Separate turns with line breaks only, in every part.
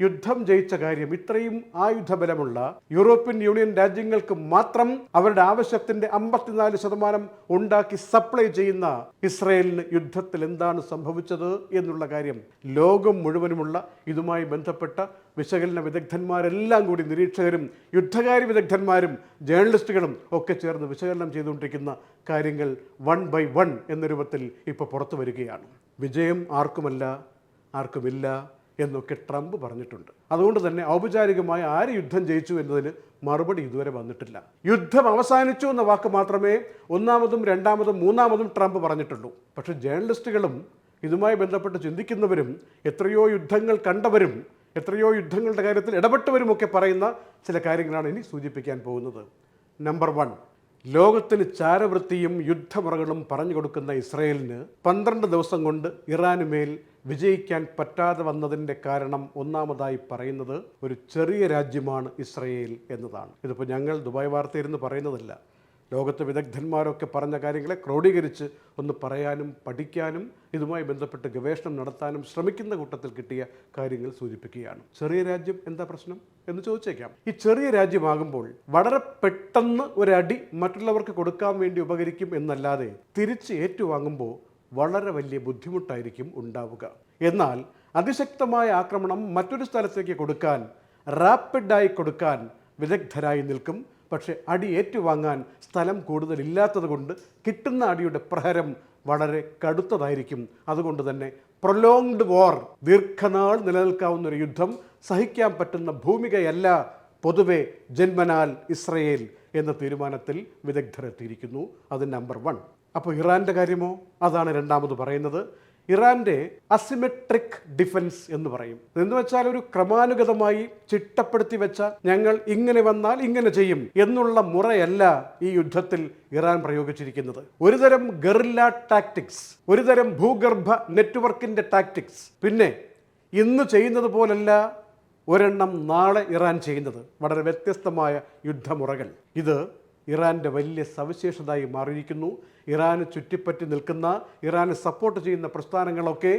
യുദ്ധം ജയിച്ച കാര്യം ഇത്രയും ആയുധബലമുള്ള യൂറോപ്യൻ യൂണിയൻ രാജ്യങ്ങൾക്ക് മാത്രം അവരുടെ ആവശ്യത്തിന്റെ അമ്പത്തിനാല് ശതമാനം ഉണ്ടാക്കി സപ്ലൈ ചെയ്യുന്ന ഇസ്രയേലിന് യുദ്ധത്തിൽ എന്താണ് സംഭവിച്ചത് എന്നുള്ള കാര്യം ലോകം മുഴുവനുമുള്ള ഇതുമായി ബന്ധപ്പെട്ട വിശകലന വിദഗ്ധന്മാരെല്ലാം കൂടി നിരീക്ഷകരും യുദ്ധകാര്യ വിദഗ്ധന്മാരും ജേർണലിസ്റ്റുകളും ഒക്കെ ചേർന്ന് വിശകലനം ചെയ്തുകൊണ്ടിരിക്കുന്ന കാര്യങ്ങൾ വൺ ബൈ വൺ എന്ന രൂപത്തിൽ ഇപ്പോൾ പുറത്തു വരികയാണ്. വിജയം ആർക്കുമല്ല? ആർക്കുമില്ല. എന്നൊക്കെ ട്രംപ് പറഞ്ഞിട്ടുണ്ട്. അതുകൊണ്ട് തന്നെ ഔപചാരികമായി ആര് യുദ്ധം ജയിച്ചു എന്നതിന് മറുപടി ഇതുവരെ വന്നിട്ടില്ല. യുദ്ധം അവസാനിച്ചു എന്ന വാക്ക് മാത്രമേ ഒന്നാമതും രണ്ടാമതും മൂന്നാമതും ട്രംപ് പറഞ്ഞിട്ടുള്ളൂ. പക്ഷെ ജേർണലിസ്റ്റുകളും ഇതുമായി ബന്ധപ്പെട്ട് ചിന്തിക്കുന്നവരും എത്രയോ യുദ്ധങ്ങൾ കണ്ടവരും എത്രയോ യുദ്ധങ്ങളുടെ കാര്യത്തിൽ ഇടപെട്ടവരുമൊക്കെ പറയുന്ന ചില കാര്യങ്ങളാണ് ഇനി സൂചിപ്പിക്കാൻ പോകുന്നത്. നമ്പർ വൺ ലോകത്തിന് ചാരവൃത്തിയും യുദ്ധമുറകളും പറഞ്ഞു കൊടുക്കുന്ന ഇസ്രയേലിന് പന്ത്രണ്ട് ദിവസം കൊണ്ട് ഇറാനുമേൽ വിജയിക്കാൻ പറ്റാതെ വന്നതിന്റെ കാരണം ഒന്നാമതായി പറയുന്നത് ഒരു ചെറിയ രാജ്യമാണ് ഇസ്രയേൽ എന്നതാണ്. ഇതിപ്പോൾ ഞങ്ങൾ ദുബായ് വാർത്തയിരുന്ന് പറയുന്നതല്ല. ലോകത്തെ വിദഗ്ധന്മാരൊക്കെ പറഞ്ഞ കാര്യങ്ങളെ ക്രോഡീകരിച്ച് ഒന്ന് പറയാനും പഠിക്കാനും ഇതുമായി ബന്ധപ്പെട്ട് ഗവേഷണം നടത്താനും ശ്രമിക്കുന്ന കൂട്ടത്തിൽ കിട്ടിയ കാര്യങ്ങൾ സൂചിപ്പിക്കുകയാണ്. ചെറിയ രാജ്യം എന്താ പ്രശ്നം എന്ന് ചോദിച്ചേക്കാം. ഈ ചെറിയ രാജ്യമാകുമ്പോൾ വളരെ പെട്ടെന്ന് ഒരടി മറ്റുള്ളവർക്ക് കൊടുക്കാൻ വേണ്ടി ഉപകരിക്കും എന്നല്ലാതെ തിരിച്ച് ഏറ്റുവാങ്ങുമ്പോൾ വളരെ വലിയ ബുദ്ധിമുട്ടായിരിക്കും ഉണ്ടാവുക. എന്നാൽ അതിശക്തമായ ആക്രമണം മറ്റൊരു സ്ഥലത്തേക്ക് കൊടുക്കാൻ റാപ്പിഡായി കൊടുക്കാൻ വിദഗ്ധരായി നിൽക്കും പക്ഷേ അടി ഏറ്റുവാങ്ങാൻ സ്ഥലം കൂടുതലില്ലാത്തത് കൊണ്ട് കിട്ടുന്ന അടിയുടെ പ്രഹരം വളരെ കടുത്തതായിരിക്കും. അതുകൊണ്ട് തന്നെ പ്രൊലോങ്ഡ് വാർ ദീർഘനാൾ നിലനിൽക്കാവുന്ന ഒരു യുദ്ധം സഹിക്കാൻ പറ്റുന്ന ഭൂമികയല്ല പൊതുവെ ജന്മനാൽ ഇസ്രയേൽ എന്ന തീരുമാനത്തിൽ വിദഗ്ധരെത്തിയിരിക്കുന്നു. അത് നമ്പർ വൺ അപ്പോൾ ഇറാന്റെ കാര്യമോ? അതാണ് രണ്ടാമത് പറയുന്നത്. ഇറാന്റെ അസിമെട്രിക് ഡിഫൻസ് എന്ന് പറയും. എന്ന് വെച്ചാൽ ഒരു ക്രമാനുഗതമായി ചിട്ടപ്പെടുത്തി വെച്ച ഞങ്ങൾ ഇങ്ങനെ വന്നാൽ ഇങ്ങനെ ചെയ്യും എന്നുള്ള മുറയല്ല ഈ യുദ്ധത്തിൽ ഇറാൻ പ്രയോഗിച്ചിരിക്കുന്നത്. ഒരുതരം ഗറില്ല ടാക്ടിക്സ് ഒരുതരം ഭൂഗർഭ നെറ്റ്വർക്കിന്റെ ടാക്ടിക്സ് പിന്നെ ഇന്ന് ചെയ്യുന്നത് പോലല്ല ഒരെണ്ണം നാളെ ഇറാൻ ചെയ്യുന്നത്. വളരെ വ്യത്യസ്തമായ യുദ്ധമുറകൾ. ഇത് ഇറാന്റെ വലിയ സവിശേഷതയായി മാറിയിരിക്കുന്നു. ഇറാന് ചുറ്റിപ്പറ്റി നിൽക്കുന്ന ഇറാനെ സപ്പോർട്ട് ചെയ്യുന്ന പ്രസ്ഥാനങ്ങളൊക്കെ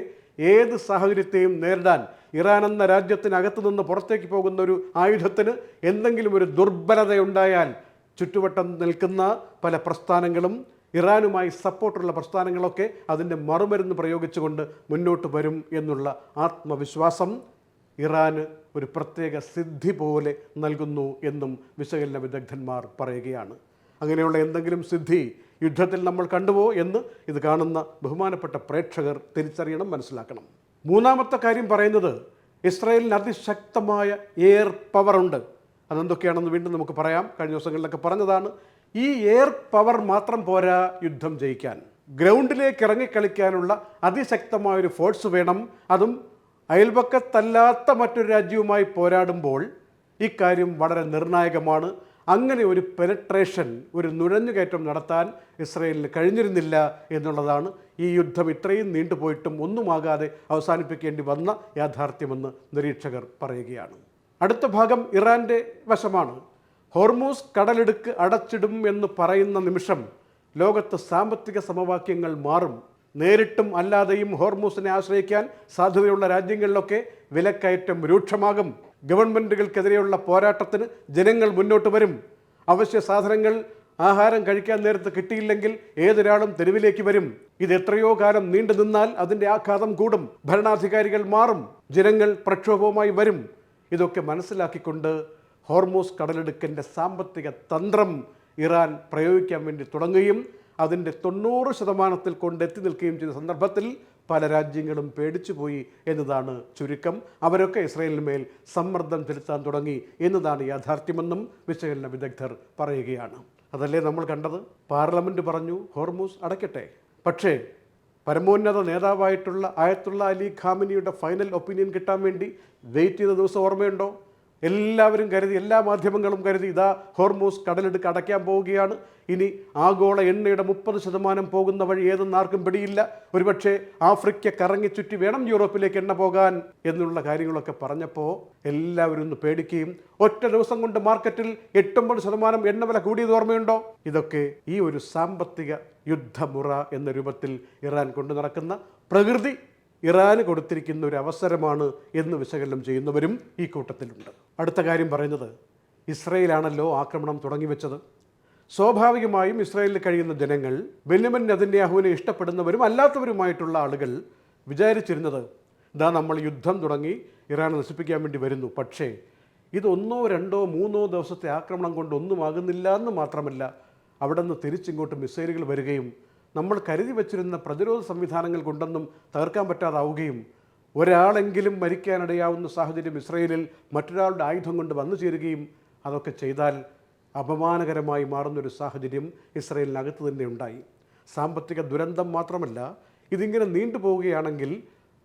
ഏത് സാഹചര്യത്തെയും നേരിടാൻ ഇറാൻ എന്ന രാജ്യത്തിനകത്ത് നിന്ന് പുറത്തേക്ക് പോകുന്ന ഒരു ആയുധത്തിന് എന്തെങ്കിലും ഒരു ദുർബലതയുണ്ടായാൽ ചുറ്റുവട്ടം നിൽക്കുന്ന പല പ്രസ്ഥാനങ്ങളും ഇറാനുമായി സപ്പോർട്ടുള്ള പ്രസ്ഥാനങ്ങളൊക്കെ അതിന്റെ മറുമരുന്ന് പ്രയോഗിച്ചുകൊണ്ട് മുന്നോട്ട് വരും എന്നുള്ള ആത്മവിശ്വാസം ഇറാന് ഒരു പ്രത്യേക സിദ്ധി പോലെ നൽകുന്നു എന്നും വിശകലന വിദഗ്ധന്മാർ പറയുകയാണ്. അങ്ങനെയുള്ള എന്തെങ്കിലും സിദ്ധി യുദ്ധത്തിൽ നമ്മൾ കണ്ടുവോ എന്ന് ഇത് കാണുന്ന ബഹുമാനപ്പെട്ട പ്രേക്ഷകർ തിരിച്ചറിയണം മനസ്സിലാക്കണം. മൂന്നാമത്തെ കാര്യം പറയുന്നത് ഇസ്രായേലിന് അതിശക്തമായ എയർ പവർ ഉണ്ട്. അതെന്തൊക്കെയാണെന്ന് വീണ്ടും നമുക്ക് പറയാം. കഴിഞ്ഞ ദിവസങ്ങളിലൊക്കെ പറഞ്ഞതാണ് ഈ എയർ പവർ മാത്രം പോരാ യുദ്ധം ജയിക്കാൻ. ഗ്രൗണ്ടിലേക്ക് ഇറങ്ങിക്കളിക്കാനുള്ള അതിശക്തമായൊരു ഫോഴ്സ് വേണം. അതും അയൽപക്കത്തല്ലാത്ത മറ്റൊരു രാജ്യവുമായി പോരാടുമ്പോൾ ഇക്കാര്യം വളരെ നിർണായകമാണ്. അങ്ങനെ ഒരു പെനട്രേഷൻ ഒരു നുഴഞ്ഞുകയറ്റം നടത്താൻ ഇസ്രയേലിന് കഴിഞ്ഞിരുന്നില്ല എന്നുള്ളതാണ് ഈ യുദ്ധം ഇത്രയും നീണ്ടുപോയിട്ടും ഒന്നുമാകാതെ അവസാനിപ്പിക്കേണ്ടി വന്ന യാഥാർത്ഥ്യമെന്ന് നിരീക്ഷകർ പറയുകയാണ്. അടുത്ത ഭാഗം ഇറാന്റെ വശമാണ്. ഹോർമൂസ് കടലെടുക്ക് അടച്ചിടും എന്ന് പറയുന്ന നിമിഷം ലോകത്ത് സാമ്പത്തിക സമവാക്യങ്ങൾ മാറും. നേരിട്ടും അല്ലാതെയും ഹോർമൂസിനെ ആശ്രയിക്കാൻ സാധ്യതയുള്ള രാജ്യങ്ങളിലൊക്കെ വിലക്കയറ്റം രൂക്ഷമാകും. ഗവൺമെന്റുകൾക്കെതിരെയുള്ള പോരാട്ടത്തിന് ജനങ്ങൾ മുന്നോട്ട് വരും. അവശ്യ സാധനങ്ങൾ ആഹാരം കഴിക്കാൻ നേരത്ത് കിട്ടിയില്ലെങ്കിൽ ഏതൊരാളും തെരുവിലേക്ക് വരും. ഇത് എത്രയോ കാലം നീണ്ടു നിന്നാൽ അതിന്റെ ആഘാതം കൂടും. ഭരണാധികാരികൾ മാറും. ജനങ്ങൾ പ്രക്ഷോഭവുമായി വരും. ഇതൊക്കെ മനസ്സിലാക്കിക്കൊണ്ട് ഹോർമോസ് കടലെടുക്കന്റെ സാമ്പത്തിക തന്ത്രം ഇറാൻ പ്രയോഗിക്കാൻ വേണ്ടി തുടങ്ങുകയും അതിന്റെ തൊണ്ണൂറ് ശതമാനത്തിൽ കൊണ്ടെത്തി നിൽക്കുകയും ചെയ്ത സന്ദർഭത്തിൽ പല രാജ്യങ്ങളും പേടിച്ചുപോയി എന്നതാണ് ചുരുക്കം. അവരൊക്കെ ഇസ്രയേലിന് മേൽ സമ്മർദ്ദം ചെലുത്താൻ തുടങ്ങി എന്നതാണ് യാഥാർത്ഥ്യമെന്നും വിശകലന വിദഗ്ധർ പറയുകയാണ്. അതല്ലേ നമ്മൾ കണ്ടത്? പാർലമെന്റ് പറഞ്ഞു ഹോർമൂസ് അടയ്ക്കട്ടെ. പക്ഷേ പരമോന്നത നേതാവായിട്ടുള്ള ആയത്തുള്ള അലി ഖാമിനിയുടെ ഫൈനൽ ഒപ്പീനിയൻ കിട്ടാൻ വേണ്ടി വെയിറ്റ് ചെയ്ത ദിവസം ഓർമ്മയുണ്ടോ? എല്ലാവരും കരുതി എല്ലാ മാധ്യമങ്ങളും കരുതി ഇതാ ഹോർമോസ് കടലെടുക്ക് അടയ്ക്കാൻ പോവുകയാണ്. ഇനി ആഗോള എണ്ണയുടെ മുപ്പത് ശതമാനം പോകുന്ന വഴി ഏതെന്ന് ആർക്കും പിടിയില്ല. ഒരുപക്ഷെ ആഫ്രിക്ക കറങ്ങി ചുറ്റി വേണം യൂറോപ്പിലേക്ക് എണ്ണ പോകാൻ എന്നുള്ള കാര്യങ്ങളൊക്കെ പറഞ്ഞപ്പോൾ എല്ലാവരും ഒന്ന് പേടിക്കുകയും ഒറ്റ ദിവസം കൊണ്ട് മാർക്കറ്റിൽ എട്ടൊമ്പത് ശതമാനം എണ്ണ വില കൂടിയത് ഓർമ്മയുണ്ടോ? ഇതൊക്കെ ഈ ഒരു സാമ്പത്തിക യുദ്ധമുറ എന്ന രൂപത്തിൽ ഇറാൻ കൊണ്ടു നടക്കുന്ന പ്രകൃതി ഇറാന് കൊടുത്തിരിക്കുന്ന ഒരു അവസരമാണ് എന്ന് വിശകലനം ചെയ്യുന്നവരും ഈ കൂട്ടത്തിലുണ്ട്. അടുത്ത കാര്യം പറയുന്നത് ഇസ്രയേലാണല്ലോ ആക്രമണം തുടങ്ങി വെച്ചത് സ്വാഭാവികമായും ഇസ്രായേലിൽ കഴിയുന്ന ജനങ്ങൾ ബെന്യമിൻ നെതന്യാഹുവിനെ ഇഷ്ടപ്പെടുന്നവരും അല്ലാത്തവരുമായിട്ടുള്ള ആളുകൾ വിചാരിച്ചിരുന്നത് ഇതാ നമ്മൾ യുദ്ധം തുടങ്ങി ഇറാനെ നശിപ്പിക്കാൻ വേണ്ടി വരുന്നു. പക്ഷേ ഇത് ഒന്നോ രണ്ടോ മൂന്നോ ദിവസത്തെ ആക്രമണം കൊണ്ട് ഒന്നുമാകുന്നില്ല എന്ന് മാത്രമല്ല അവിടെ നിന്ന് തിരിച്ചിങ്ങോട്ട് മിസൈലുകൾ വരികയും നമ്മൾ കരുതി വച്ചിരുന്ന പ്രതിരോധ സംവിധാനങ്ങൾ കൊണ്ടൊന്നും തകർക്കാൻ പറ്റാതാവുകയും ഒരാളെങ്കിലും മരിക്കാനിടയാവുന്ന സാഹചര്യം ഇസ്രയേലിൽ മറ്റൊരാളുടെ ആയുധം കൊണ്ട് വന്നു ചേരുകയും അതൊക്കെ ചെയ്താൽ അപമാനകരമായി മാറുന്നൊരു സാഹചര്യം ഇസ്രയേലിനകത്ത് തന്നെ ഉണ്ടായി. സാമ്പത്തിക ദുരന്തം മാത്രമല്ല ഇതിങ്ങനെ നീണ്ടുപോവുകയാണെങ്കിൽ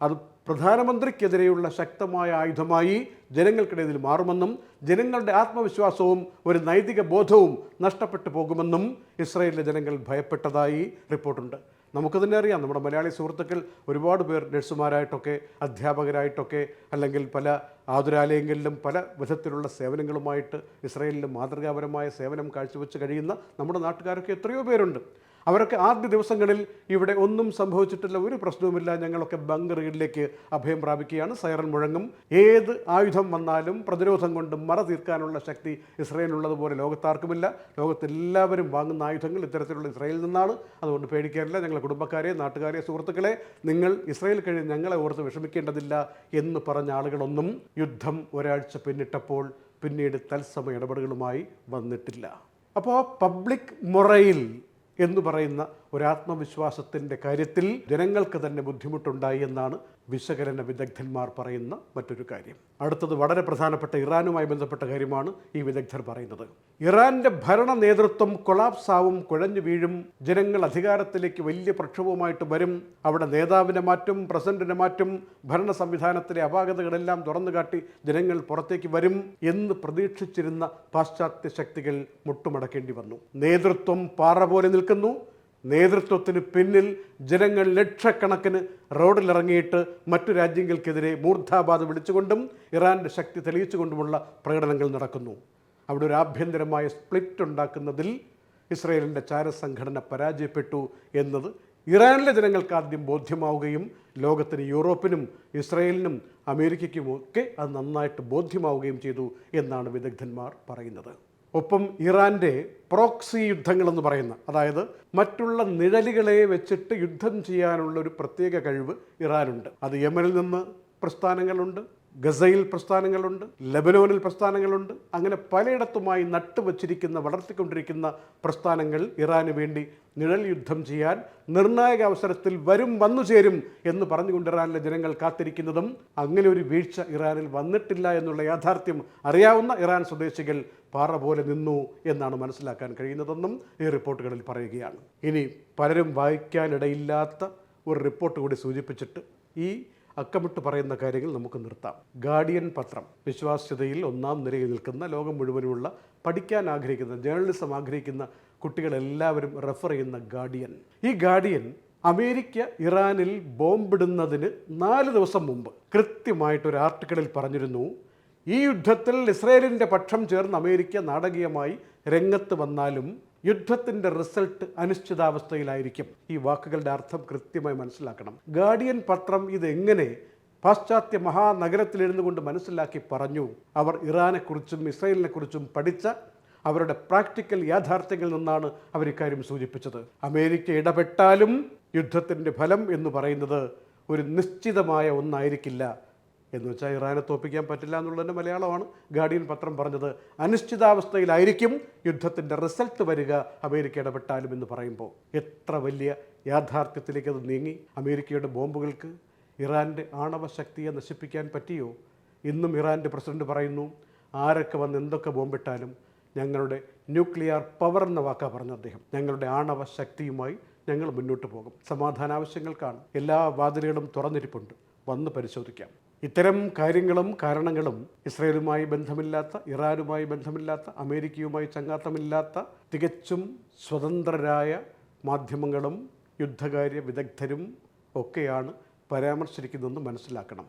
അത് പ്രധാനമന്ത്രിക്കെതിരെയുള്ള ശക്തമായ ആയുധമായി ജനങ്ങൾക്കിടയിൽ മാറുമെന്നും ജനങ്ങളുടെ ആത്മവിശ്വാസവും ഒരു നൈതിക ബോധവും നഷ്ടപ്പെട്ടു പോകുമെന്നും ഇസ്രയേലിലെ ജനങ്ങൾ ഭയപ്പെട്ടതായി റിപ്പോർട്ടുണ്ട്. നമുക്ക് തന്നെ അറിയാം നമ്മുടെ മലയാളി സുഹൃത്തുക്കൾ ഒരുപാട് പേർ നഴ്സുമാരായിട്ടൊക്കെ അധ്യാപകരായിട്ടൊക്കെ അല്ലെങ്കിൽ പല ആതുരാലയങ്ങളിലും പല വിധത്തിലുള്ള സേവനങ്ങളുമായിട്ട് ഇസ്രായേലിൽ മാതൃകാപരമായ സേവനം കാഴ്ചവെച്ച് കഴിയുന്ന നമ്മുടെ നാട്ടുകാരൊക്കെ എത്രയോ പേരുണ്ട്. അവരൊക്കെ ആദ്യ ദിവസങ്ങളിൽ ഇവിടെ ഒന്നും സംഭവിച്ചിട്ടില്ല ഒരു പ്രശ്നവുമില്ല. ഞങ്ങളൊക്കെ ബങ്കറുകളിലേക്ക് അഭയം പ്രാപിക്കുകയാണ്. സൈറൻ മുഴങ്ങും. ഏത് ആയുധം വന്നാലും പ്രതിരോധം കൊണ്ട് മറ തീർക്കാനുള്ള ശക്തി ഇസ്രയേലിനുള്ളതുപോലെ ലോകത്താർക്കുമില്ല. ലോകത്തെല്ലാവരും വാങ്ങുന്ന ആയുധങ്ങൾ ഇത്തരത്തിലുള്ള ഇസ്രയേലിൽ നിന്നാണ്. അതുകൊണ്ട് പേടിക്കാറില്ല. ഞങ്ങളെ കുടുംബക്കാരെ നാട്ടുകാരെ സുഹൃത്തുക്കളെ നിങ്ങൾ ഇസ്രയേൽ കഴിഞ്ഞ് ഞങ്ങളെ ഓർത്ത് വിഷമിക്കേണ്ടതില്ല എന്ന് പറഞ്ഞ ആളുകളൊന്നും യുദ്ധം ഒരാഴ്ച പിന്നിട്ടപ്പോൾ പിന്നീട് തത്സമയ ഇടപെടലുകളുമായി വന്നിട്ടില്ല. അപ്പോൾ പബ്ലിക് മൊറയിൽ എന്ന് പറയുന്ന ഒരാത്മവിശ്വാസത്തിന്റെ കാര്യത്തിൽ ജനങ്ങൾക്ക് തന്നെ ബുദ്ധിമുട്ടുണ്ടായി എന്നാണ് വിശകലന വിദഗ്ധന്മാർ പറയുന്ന മറ്റൊരു കാര്യം. അടുത്തത് വളരെ പ്രധാനപ്പെട്ട ഇറാനുമായി ബന്ധപ്പെട്ട കാര്യമാണ് ഈ വിദഗ്ധർ പറയുന്നത്. ഇറാന്റെ ഭരണ നേതൃത്വം കൊളാപ്സ് ആവും കുഴഞ്ഞു വീഴും ജനങ്ങൾ അധികാരത്തിലേക്ക് വലിയ പ്രക്ഷോഭവുമായിട്ട് വരും അവിടെ നേതാവിനെ മാറ്റും പ്രസിഡന്റിനെ മാറ്റും ഭരണ സംവിധാനത്തിലെ അപാകതകളെല്ലാം തുറന്നു കാട്ടി ജനങ്ങൾ പുറത്തേക്ക് വരും എന്ന് പ്രതീക്ഷിച്ചിരുന്ന പാശ്ചാത്യ ശക്തികൾ മുട്ടുമടക്കേണ്ടി വന്നു. നേതൃത്വം പാറ പോലെ നിൽക്കുന്നു നേതൃത്വത്തിന് പിന്നിൽ ജനങ്ങൾ ലക്ഷക്കണക്കിന് റോഡിലിറങ്ങിയിട്ട് മറ്റു രാജ്യങ്ങൾക്കെതിരെ മൂർധാബാധ വിളിച്ചുകൊണ്ടും ഇറാന്റെ ശക്തി തെളിയിച്ചുകൊണ്ടുമുള്ള പ്രകടനങ്ങൾ നടക്കുന്നു. അവിടെ ഒരു ആഭ്യന്തരമായ സ്പ്ലിറ്റ് ഉണ്ടാക്കുന്നതിൽ ഇസ്രയേലിന്റെ ചാരസംഘടന പരാജയപ്പെട്ടു എന്നത് ഇറാനിലെ ജനങ്ങൾക്ക് ആദ്യം ബോധ്യമാവുകയും ലോകത്തിന് യൂറോപ്പിനും ഇസ്രയേലിനും അമേരിക്കയ്ക്കുമൊക്കെ അത് നന്നായിട്ട് ബോധ്യമാവുകയും ചെയ്തു എന്നാണ് വിദഗ്ധന്മാർ പറയുന്നത്. ഒപ്പം ഇറാന്റെ പ്രോക്സി യുദ്ധങ്ങളെന്ന് പറയുന്ന അതായത് മറ്റുള്ള നിഴലുകളെ വെച്ചിട്ട് യുദ്ധം ചെയ്യാനുള്ള ഒരു പ്രത്യേക കഴിവ് ഇറാനുണ്ട്. അത് യമനിൽ നിന്ന് പ്രസ്ഥാനങ്ങളുണ്ട് ഗസയിൽ പ്രസ്ഥാനങ്ങളുണ്ട് ലബനോനിൽ പ്രസ്ഥാനങ്ങളുണ്ട്. അങ്ങനെ പലയിടത്തുമായി നട്ടുവച്ചിരിക്കുന്ന വളർത്തിക്കൊണ്ടിരിക്കുന്ന പ്രസ്ഥാനങ്ങൾ ഇറാന് വേണ്ടി നിഴൽ യുദ്ധം ചെയ്യാൻ നിർണായക അവസരത്തിൽ വരും വന്നു ചേരും എന്ന് പറഞ്ഞുകൊണ്ട് ഇറാനിലെ ജനങ്ങൾ കാത്തിരിക്കുന്നതും അങ്ങനെ ഒരു വീഴ്ച ഇറാനിൽ വന്നിട്ടില്ല എന്നുള്ള യാഥാർത്ഥ്യം അറിയാവുന്ന ഇറാൻ സ്വദേശികൾ പാറ പോലെ നിന്നു എന്നാണ് മനസ്സിലാക്കാൻ കഴിയുന്നതെന്നും ഈ റിപ്പോർട്ടുകളിൽ പറയുകയാണ്. ഇനി പലരും വായിക്കാനിടയില്ലാത്ത ഒരു റിപ്പോർട്ട് കൂടി സൂചിപ്പിച്ചിട്ട് ഈ അക്കമിട്ട് പറയുന്ന കാര്യങ്ങൾ നമുക്ക് നിർത്താം. ഗാർഡിയൻ പത്രം വിശ്വാസ്യതയിൽ ഒന്നാം നിരയിൽ നിൽക്കുന്ന ലോകം മുഴുവനുമുള്ള പഠിക്കാൻ ആഗ്രഹിക്കുന്ന ജേർണലിസം ആഗ്രഹിക്കുന്ന കുട്ടികളെല്ലാവരും റെഫർ ചെയ്യുന്ന ഗാർഡിയൻ. ഈ ഗാർഡിയൻ അമേരിക്ക ഇറാനിൽ ബോംബിടുന്നതിന് നാല് ദിവസം മുമ്പ് കൃത്യമായിട്ട് ഒരു ആർട്ടിക്കിളിൽ പറഞ്ഞിരുന്നു ഈ യുദ്ധത്തിൽ ഇസ്രയേലിന്റെ പക്ഷം ചേർന്ന് അമേരിക്ക നാടകീയമായി രംഗത്ത് വന്നാലും യുദ്ധത്തിന്റെ റിസൾട്ട് അനിശ്ചിതാവസ്ഥയിലായിരിക്കും. ഈ വാക്കുകളുടെ അർത്ഥം കൃത്യമായി മനസ്സിലാക്കണം. ഗാർഡിയൻ പത്രം ഇതെങ്ങനെ പാശ്ചാത്യ മഹാനഗരത്തിലിരുന്നു കൊണ്ട് മനസ്സിലാക്കി പറഞ്ഞു. അവർ ഇറാനെക്കുറിച്ചും ഇസ്രയേലിനെക്കുറിച്ചും പഠിച്ച അവരുടെ പ്രാക്ടിക്കൽ യാഥാർത്ഥ്യങ്ങളിൽ നിന്നാണ് അവർ ഇക്കാര്യം സൂചിപ്പിച്ചത്. അമേരിക്ക ഇടപെട്ടാലും യുദ്ധത്തിന്റെ ഫലം എന്ന് പറയുന്നത് ഒരു നിശ്ചിതമായ ഒന്നായിരിക്കില്ല. എന്ന് വെച്ചാൽ ഇറാനെ തോപ്പിക്കാൻ പറ്റില്ല എന്നുള്ളതിന്റെ മലയാളമാണ്. ഗാർഡിയൻ പത്രം പറഞ്ഞത് അനിശ്ചിതാവസ്ഥയിലായിരിക്കും യുദ്ധത്തിന്റെ റിസൾട്ട് വരിക അമേരിക്ക ഇടപെട്ടാലും എന്ന് പറയുമ്പോൾ. എത്ര വലിയ യാഥാർത്ഥ്യത്തിലേക്ക് അത് നീങ്ങി? അമേരിക്കയുടെ ബോംബുകൾക്ക് ഇറാന്റെ ആണവ ശക്തിയെ നശിപ്പിക്കാൻ പറ്റിയോ? ഇന്നും ഇറാന്റെ പ്രസിഡന്റ് പറയുന്നു ആരൊക്കെ വന്ന് എന്തൊക്കെ ബോംബിട്ടാലും ഞങ്ങളുടെ ന്യൂക്ലിയർ പവർ എന്ന വാക്കാ പറഞ്ഞ അദ്ദേഹം. ഞങ്ങളുടെ ആണവ ശക്തിയുമായി ഞങ്ങൾ മുന്നോട്ട് പോകും. സമാധാന ആവശ്യങ്ങൾക്കാണ് എല്ലാ വാതിലുകളും തുറന്നിരിപ്പുണ്ട്. വന്ന് പരിശോധിക്കാം. ഇത്തരം കാര്യങ്ങളും കാരണങ്ങളും ഇസ്രയേലുമായി ബന്ധമില്ലാത്ത ഇറാനുമായി ബന്ധമില്ലാത്ത അമേരിക്കയുമായി ചങ്ങാത്തമില്ലാത്ത തികച്ചും സ്വതന്ത്രരായ മാധ്യമങ്ങളും യുദ്ധകാര്യ വിദഗ്ധരും ഒക്കെയാണ് പരാമർശിക്കുന്നതെന്ന് മനസ്സിലാക്കണം.